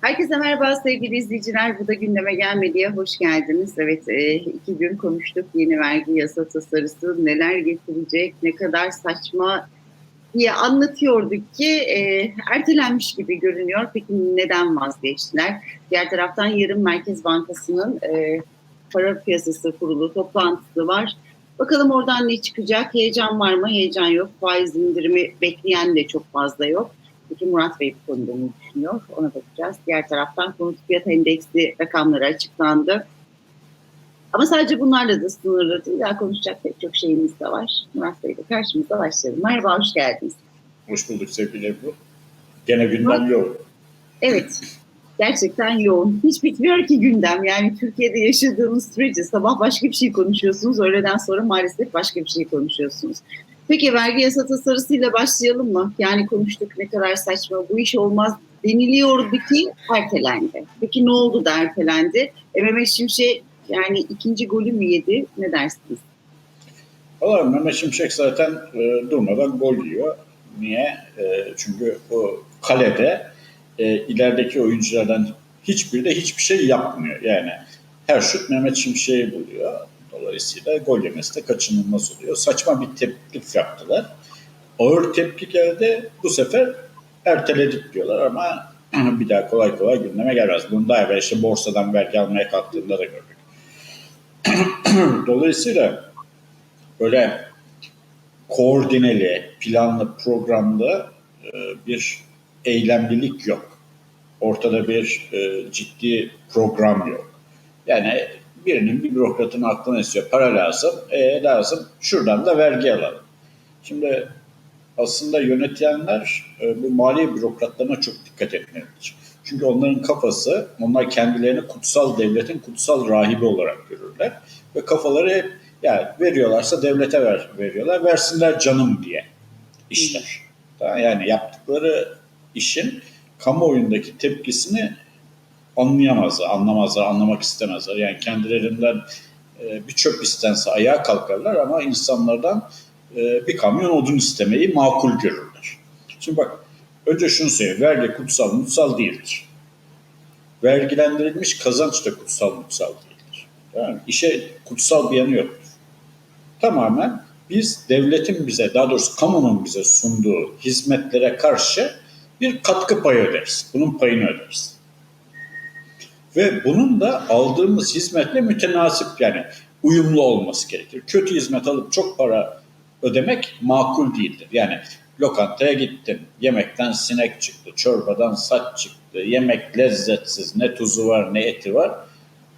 Herkese merhaba sevgili izleyiciler. Bu da gündeme gelmediye hoş geldiniz. Evet e, iki gün konuştuk yeni vergi yasa tasarısı neler getirecek, ne kadar saçma diye anlatıyorduk ki e, ertelenmiş gibi görünüyor. Peki neden vazgeçtiler? Diğer taraftan yarın Merkez Bankası'nın e, para piyasası kurulu toplantısı var. Bakalım oradan ne çıkacak? Heyecan var mı? Heyecan yok. Faiz indirimi bekleyen de çok fazla yok. Peki Murat Bey bu konuda ne düşünüyor? Ona bakacağız. Diğer taraftan konut fiyat endeksi rakamları açıklandı. Ama sadece bunlarla da sınırlı değil. Daha konuşacak pek çok şeyimiz de var. Murat Bey de karşımıza başlayalım. Merhaba, hoş geldiniz. Hoş bulduk sevgili Ebru. Gene gündem yoğun. Evet, gerçekten yoğun. Hiç bitmiyor ki gündem. Yani Türkiye'de yaşadığımız sürece sabah başka bir şey konuşuyorsunuz. Öğleden sonra maalesef başka bir şey konuşuyorsunuz. Peki vergi yasa tasarısıyla başlayalım mı? Yani konuştuk ne kadar saçma bu iş olmaz deniliyordu ki ertelendi. Peki ne oldu da ertelendi? Mehmet Şimşek yani ikinci golü mü yedi? Ne dersiniz? Valla Mehmet Şimşek zaten e, durmadan gol yiyor. Niye? E, çünkü o kalede e, ilerideki oyunculardan hiçbiri de hiçbir şey yapmıyor. Yani her şut Mehmet Şimşek'i buluyor. Dolayısıyla gol yemesi de kaçınılmaz oluyor. Saçma bir teklif yaptılar. Ağır tepki geldi. Bu sefer erteledik diyorlar ama bir daha kolay kolay gündeme gelmez. Bunu daha evvel işte borsadan vergi almaya kalktığında da gördük. Dolayısıyla böyle koordineli, planlı, programlı e, bir eylemlilik yok. Ortada bir e, ciddi program yok. Yani birinin bir bürokratın aklına esiyor. Para lazım. E, lazım. Şuradan da vergi alalım. Şimdi aslında yönetenler e, bu mali bürokratlarına çok dikkat etmelidir. Çünkü onların kafası, onlar kendilerini kutsal devletin kutsal rahibi olarak görürler. Ve kafaları hep yani veriyorlarsa devlete ver, veriyorlar. Versinler canım diye işler. Yani yaptıkları işin kamuoyundaki tepkisini anlayamazlar, anlamazlar, anlamak istemezler. Yani kendilerinden e, bir çöp istense ayağa kalkarlar ama insanlardan e, bir kamyon odun istemeyi makul görürler. Şimdi bak önce şunu söyleyeyim. Vergi kutsal mutsal değildir. Vergilendirilmiş kazanç da kutsal mutsal değildir. Yani işe kutsal bir yanı yoktur. Tamamen biz devletin bize, daha doğrusu kamunun bize sunduğu hizmetlere karşı bir katkı payı öderiz. Bunun payını öderiz. Ve bunun da aldığımız hizmetle mütenasip yani uyumlu olması gerekir. Kötü hizmet alıp çok para ödemek makul değildir. Yani lokantaya gittin, yemekten sinek çıktı, çorbadan saç çıktı, yemek lezzetsiz, ne tuzu var ne eti var.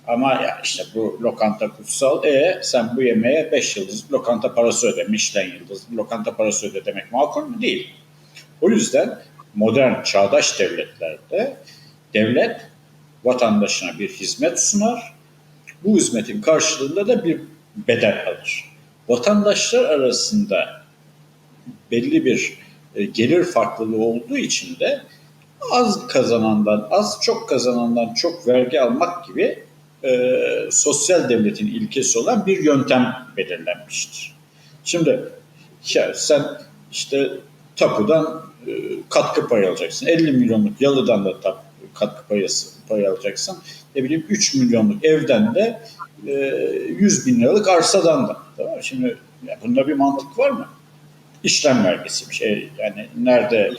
Ama ya işte bu lokanta kutsal. E sen bu yemeğe 5 yıldız lokanta parası öde, Michelin yıldız lokanta parası öde demek makul mü? Değil. O yüzden modern çağdaş devletlerde devlet vatandaşına bir hizmet sunar. Bu hizmetin karşılığında da bir bedel alır. Vatandaşlar arasında belli bir e, gelir farklılığı olduğu için de az kazanandan az, çok kazanandan çok vergi almak gibi e, sosyal devletin ilkesi olan bir yöntem belirlenmiştir. Şimdi ya sen işte tapudan e, katkı payı alacaksın. 50 milyonluk yalıdan da tap, katkı payısı, pay alacaksın. Ne bileyim 3 milyonluk evden de e, 100 bin liralık arsadan da. Tamam? Şimdi ya bunda bir mantık var mı? İşlem vergisi bir şey. Yani nerede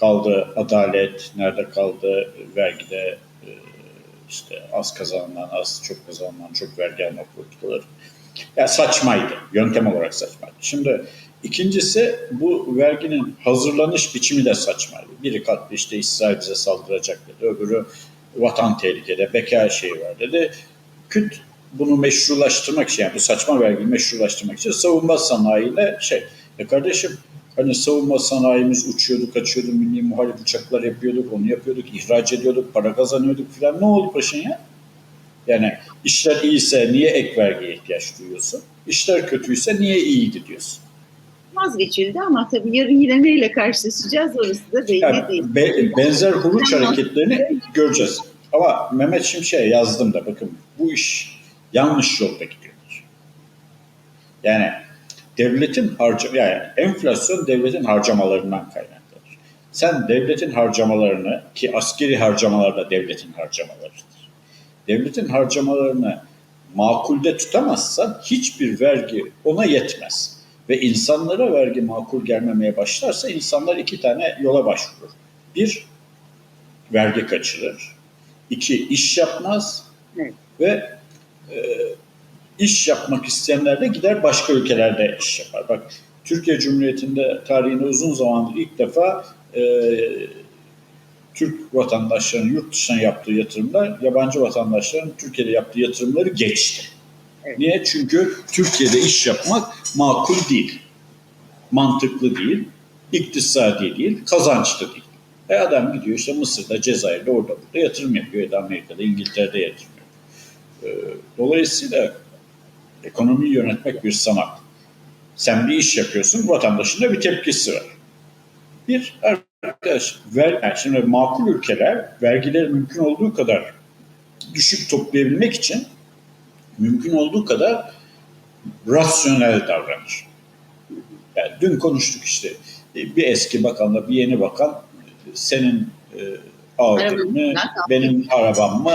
kaldı adalet, nerede kaldı vergide e, işte az kazanılan, az çok kazanılan çok vergi alma politikaları. Yani saçmaydı. Yöntem olarak saçmaydı. Şimdi ikincisi bu verginin hazırlanış biçimi de saçmaydı. Biri katlı işte İsrail bize saldıracak dedi. Öbürü vatan tehlikede, beka şeyi var dedi. Küt bunu meşrulaştırmak için yani bu saçma vergiyi meşrulaştırmak için savunma sanayiyle şey. E kardeşim hani savunma sanayimiz uçuyordu, kaçıyordu, milli muharip uçaklar yapıyorduk, onu yapıyorduk, ihraç ediyorduk, para kazanıyorduk filan. Ne oldu paşın ya? Yani işler iyiyse niye ek vergiye ihtiyaç duyuyorsun? İşler kötüyse niye iyiydi diyorsun? Vazgeçildi ama tabii yarın yine neyle karşılaşacağız orası da belli Yani değil. be- benzer huruç hareketlerini göreceğiz. Ama Mehmet Şimşek'e yazdım da bakın bu iş yanlış yolda gidiyor. Yani devletin harca yani enflasyon devletin harcamalarından kaynaklanır. sen devletin harcamalarını ki askeri harcamalar da devletin harcamalarıdır. Devletin harcamalarını makulde tutamazsan hiçbir vergi ona yetmez. Ve insanlara vergi makul gelmemeye başlarsa insanlar iki tane yola başvurur. Bir, vergi kaçırır. İki, iş yapmaz. Evet. Ve e, iş yapmak isteyenler de gider başka ülkelerde iş yapar. Bak Türkiye Cumhuriyeti'nde tarihinde uzun zamandır ilk defa e, Türk vatandaşlarının yurt dışına yaptığı yatırımlar yabancı vatandaşların Türkiye'de yaptığı yatırımları geçti. Evet. Niye? Çünkü Türkiye'de iş yapmak makul değil. Mantıklı değil. iktisadi değil. Kazançlı değil. E adam gidiyor işte Mısır'da, Cezayir'de, orada burada yatırım yapıyor. Ya da Amerika'da, İngiltere'de yatırım yapıyor. E, dolayısıyla ekonomiyi yönetmek bir sanat. Sen bir iş yapıyorsun, vatandaşın da bir tepkisi var. Bir, arkadaş, ver, şimdi makul ülkeler vergileri mümkün olduğu kadar düşük toplayabilmek için mümkün olduğu kadar rasyonel davranır. Yani dün konuştuk işte bir eski bakanla bir yeni bakan senin e, Arabanın benim arabam mı?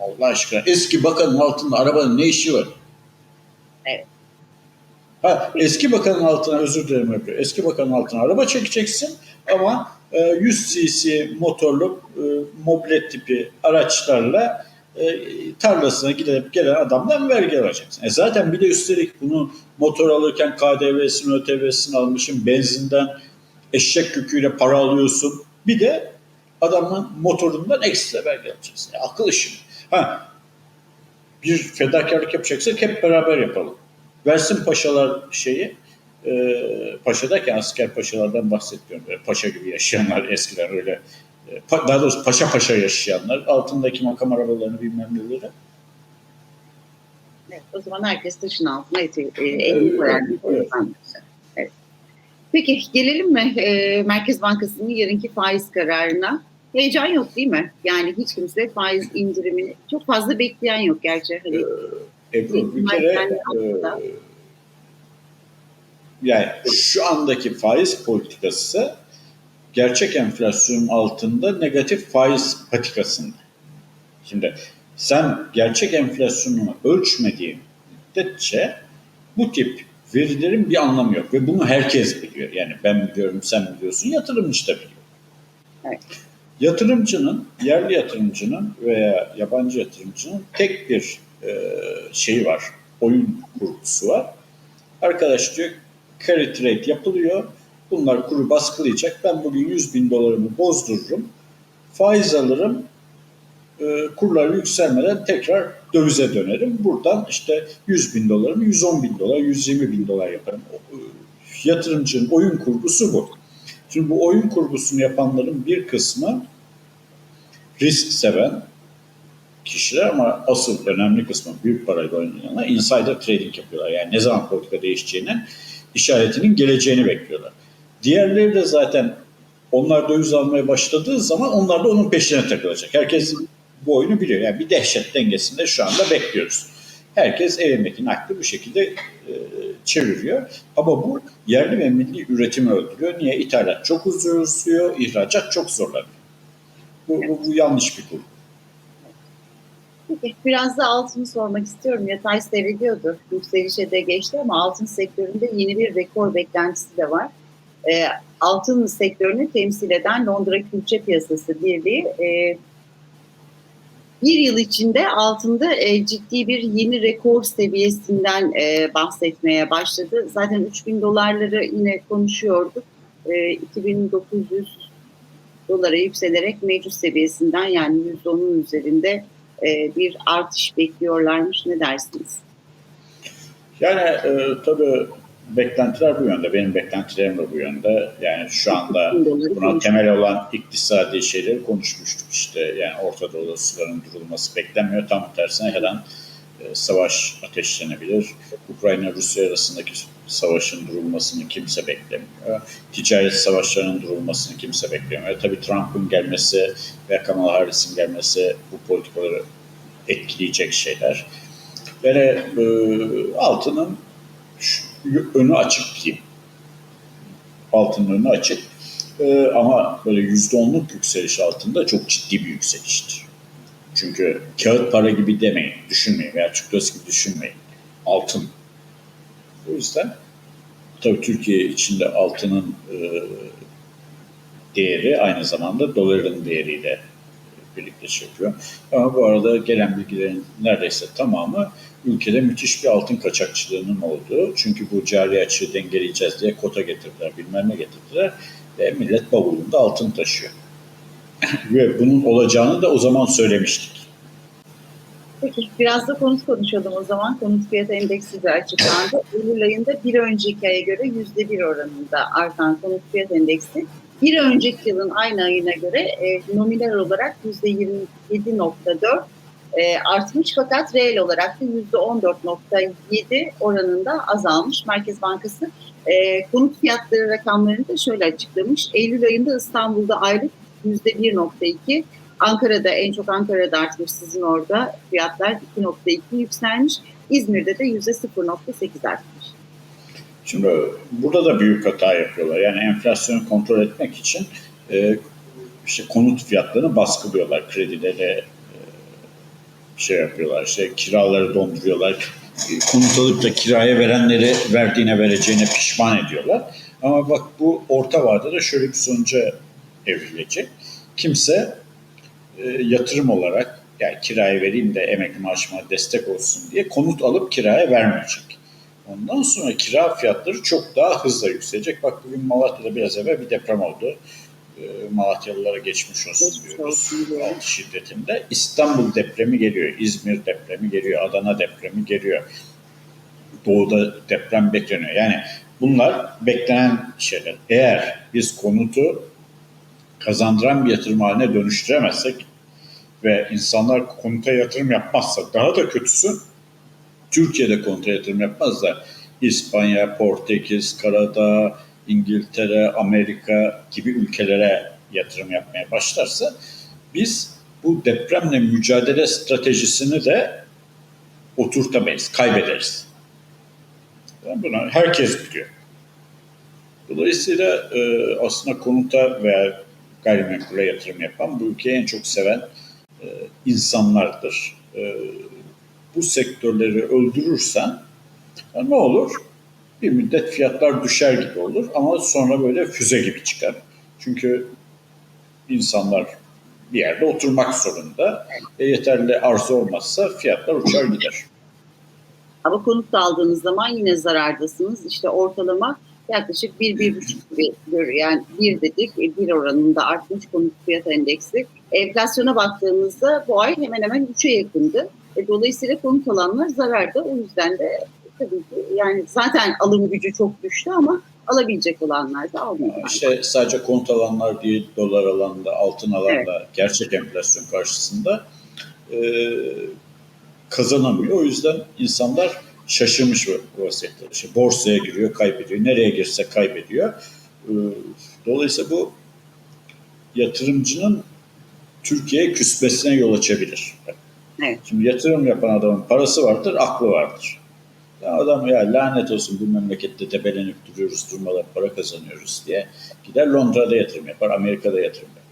Allah aşkına eski bakanın altında arabanın ne işi var? Evet. Ha, eski bakanın altına özür dilerim öbürü. Eski bakanın altına araba çekeceksin ama e, 100 cc motorlu e, mobilet tipi araçlarla e, tarlasına gidip gelen adamdan vergi alacaksın. E zaten bir de üstelik bunu motor alırken KDV'sini, ÖTV'sini almışım, benzinden eşek yüküyle para alıyorsun. Bir de adamın motorundan ekstra vergi alacaksın. E, akıl işi. Ha, bir fedakarlık yapacaksak hep beraber yapalım. Versin paşalar şeyi, e, paşa asker paşalardan bahsetmiyorum. Böyle paşa gibi yaşayanlar eskiden öyle, daha doğrusu paşa paşa yaşayanlar, altındaki makam arabalarını bilmem neleri. Evet, o zaman herkes taşın altına eti, e, elini koyar. Evet. Evet. Peki gelelim mi e, Merkez Bankası'nın yarınki faiz kararına? Heyecan yok değil mi? Yani hiç kimse faiz indirimini çok fazla bekleyen yok gerçi. Hani, Ebru bir kere e, yani şu andaki faiz politikası gerçek enflasyonun altında negatif faiz patikasında. Şimdi sen gerçek enflasyonunu ölçmediğin müddetçe bu tip verilerin bir anlamı yok. Ve bunu herkes biliyor. Yani ben biliyorum, sen biliyorsun, yatırımcı da biliyor. Evet. Yatırımcının, yerli yatırımcının veya yabancı yatırımcının tek bir e, şeyi var, oyun kurgusu var. Arkadaş diyor, carry trade yapılıyor, bunlar kuru baskılayacak, ben bugün 100 bin dolarımı bozdururum, faiz alırım, e, kurlar yükselmeden tekrar dövize dönerim. Buradan işte 100 bin dolarımı 110 bin dolar, 120 bin dolar yaparım. E, Yatırımcının oyun kurgusu bu. Şimdi bu oyun kurgusunu yapanların bir kısmı risk seven kişiler ama asıl önemli kısmı büyük parayla oynayanlar insider trading yapıyorlar. Yani ne zaman politika değişeceğinin işaretinin geleceğini bekliyorlar. Diğerleri de zaten onlar döviz almaya başladığı zaman onlar da onun peşine takılacak. Herkes bu oyunu biliyor. Yani bir dehşet dengesinde şu anda bekliyoruz. Herkes elindeki nakli bu şekilde e, çeviriyor. Ama bu yerli ve milli üretimi öldürüyor. Niye? İthalat çok uzuyor, ihracat çok zorlanıyor. Bu, bu, bu yanlış bir konu. Peki, biraz da altını sormak istiyorum. Yatay seyrediyordu. Yükselişe de geçti ama altın sektöründe yeni bir rekor beklentisi de var. E, altın sektörünü temsil eden Londra Külçe Piyasası Birliği e, bir yıl içinde altında e, ciddi bir yeni rekor seviyesinden e, bahsetmeye başladı. Zaten 3000 dolarları yine konuşuyorduk. E, 2900 dolara yükselerek mevcut seviyesinden yani %10'un üzerinde e, bir artış bekliyorlarmış. Ne dersiniz? Yani e, tabii beklentiler bu yönde. Benim beklentilerim de bu yönde. Yani şu anda buna temel olan iktisadi şeyleri konuşmuştuk işte. Yani Orta Doğu'da suların durulması beklenmiyor. Tam tersine her an e, savaş ateşlenebilir. Ukrayna-Rusya arasındaki savaşın durulmasını kimse beklemiyor. Ticaret savaşlarının durulmasını kimse beklemiyor. Tabii Trump'ın gelmesi ve Kamala Harris'in gelmesi bu politikaları etkileyecek şeyler. Yani e, altının önü açık diyeyim. Altının önü açık. Ee, ama böyle %10'luk yükseliş altında çok ciddi bir yükseliştir. Çünkü kağıt para gibi demeyin, düşünmeyin veya lirası gibi düşünmeyin. Altın. O yüzden tabii Türkiye içinde altının e, değeri aynı zamanda doların değeriyle birlikte yapıyor. Ama bu arada gelen bilgilerin neredeyse tamamı ülkede müthiş bir altın kaçakçılığının olduğu. Çünkü bu cari açığı dengeleyeceğiz diye kota getirdiler, bilmem ne getirdiler ve millet bavulunda altın taşıyor. ve bunun olacağını da o zaman söylemiştik. Peki biraz da konut konuşalım o zaman. Konut fiyatı endeksi de açıklandı. Eylül ayında bir önceki aya göre yüzde bir oranında artan konut fiyat endeksi bir önceki yılın aynı ayına göre e, nominal olarak yüzde 27.4 e, artmış fakat reel olarak da yüzde 14.7 oranında azalmış. Merkez Bankası e, konut fiyatları rakamlarını da şöyle açıklamış. Eylül ayında İstanbul'da aylık yüzde 1.2, Ankara'da en çok Ankara'da artmış sizin orada fiyatlar 2.2 yükselmiş. İzmir'de de yüzde 0.8 artmış. Şimdi burada da büyük hata yapıyorlar. Yani enflasyonu kontrol etmek için e, işte konut fiyatlarını baskılıyorlar. Kredileri e, şey yapıyorlar. İşte kiraları donduruyorlar. Konut alıp da kiraya verenleri verdiğine vereceğine pişman ediyorlar. Ama bak bu orta vadede şöyle bir sonuca evrilecek. Kimse e, yatırım olarak yani kiraya vereyim de emekli maaşıma destek olsun diye konut alıp kiraya vermeyecek. Ondan sonra kira fiyatları çok daha hızla yükselecek. Bak bugün Malatya'da biraz evvel bir deprem oldu. E, Malatyalılara geçmiş olsun diyoruz. Altı şiddetinde. İstanbul depremi geliyor, İzmir depremi geliyor, Adana depremi geliyor. Doğuda deprem bekleniyor. Yani bunlar beklenen şeyler. Eğer biz konutu kazandıran bir yatırım haline dönüştüremezsek ve insanlar konuta yatırım yapmazsa daha da kötüsü Türkiye'de konuta yatırım yapmaz da İspanya, Portekiz, Karadağ, İngiltere, Amerika gibi ülkelere yatırım yapmaya başlarsa biz bu depremle mücadele stratejisini de oturtamayız, kaybederiz. Bunu herkes biliyor. Dolayısıyla e, aslında konuta veya gayrimenkule yatırım yapan bu ülkeyi en çok seven e, insanlardır. E, bu sektörleri öldürürsen ya ne olur? Bir müddet fiyatlar düşer gibi olur ama sonra böyle füze gibi çıkar. Çünkü insanlar bir yerde oturmak zorunda. E, yeterli arzu olmazsa fiyatlar uçar gider. Ama konut aldığınız zaman yine zarardasınız. İşte ortalama yaklaşık 1-1,5 gibi görüyor. Yani 1 dedik, 1 oranında artmış konut fiyat endeksi. Enflasyona baktığımızda bu ay hemen hemen 3'e yakındı. E, dolayısıyla konut alanlar zararda. O yüzden de tabii ki yani zaten alım gücü çok düştü ama alabilecek olanlar da almıyor. İşte sadece konut alanlar değil, dolar alanda, altın alanda gerçek enflasyon karşısında e, kazanamıyor. O yüzden insanlar şaşırmış bu vaziyette. İşte borsaya giriyor, kaybediyor. Nereye girse kaybediyor. E, dolayısıyla bu yatırımcının Türkiye'ye küsmesine yol açabilir. Evet. Şimdi yatırım yapan adamın parası vardır, aklı vardır. Ya adam ya lanet olsun bu memlekette tebelenip duruyoruz, durmadan para kazanıyoruz diye gider Londra'da yatırım yapar, Amerika'da yatırım yapar.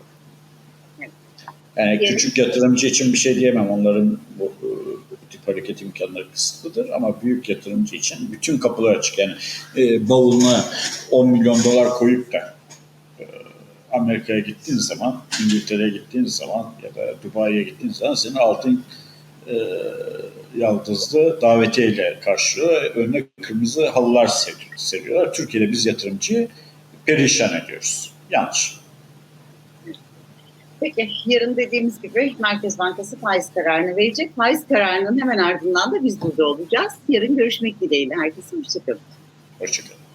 Yani Evet. küçük yatırımcı için bir şey diyemem. Onların bu, bu tip hareket imkanları kısıtlıdır ama büyük yatırımcı için bütün kapılar açık. Yani e, bavuluna 10 milyon dolar koyup da e, Amerika'ya gittiğin zaman, İngiltere'ye gittiğin zaman ya da Dubai'ye gittiğin zaman senin altın e, yaldızlı davetiyeyle karşılıyor. Önüne kırmızı halılar ser- seriyorlar. Türkiye'de biz yatırımcıyı perişan ediyoruz. Yanlış. Peki yarın dediğimiz gibi Merkez Bankası faiz kararını verecek. Faiz kararının hemen ardından da biz burada olacağız. Yarın görüşmek dileğiyle. Herkese hoşçakalın. Hoşçakalın.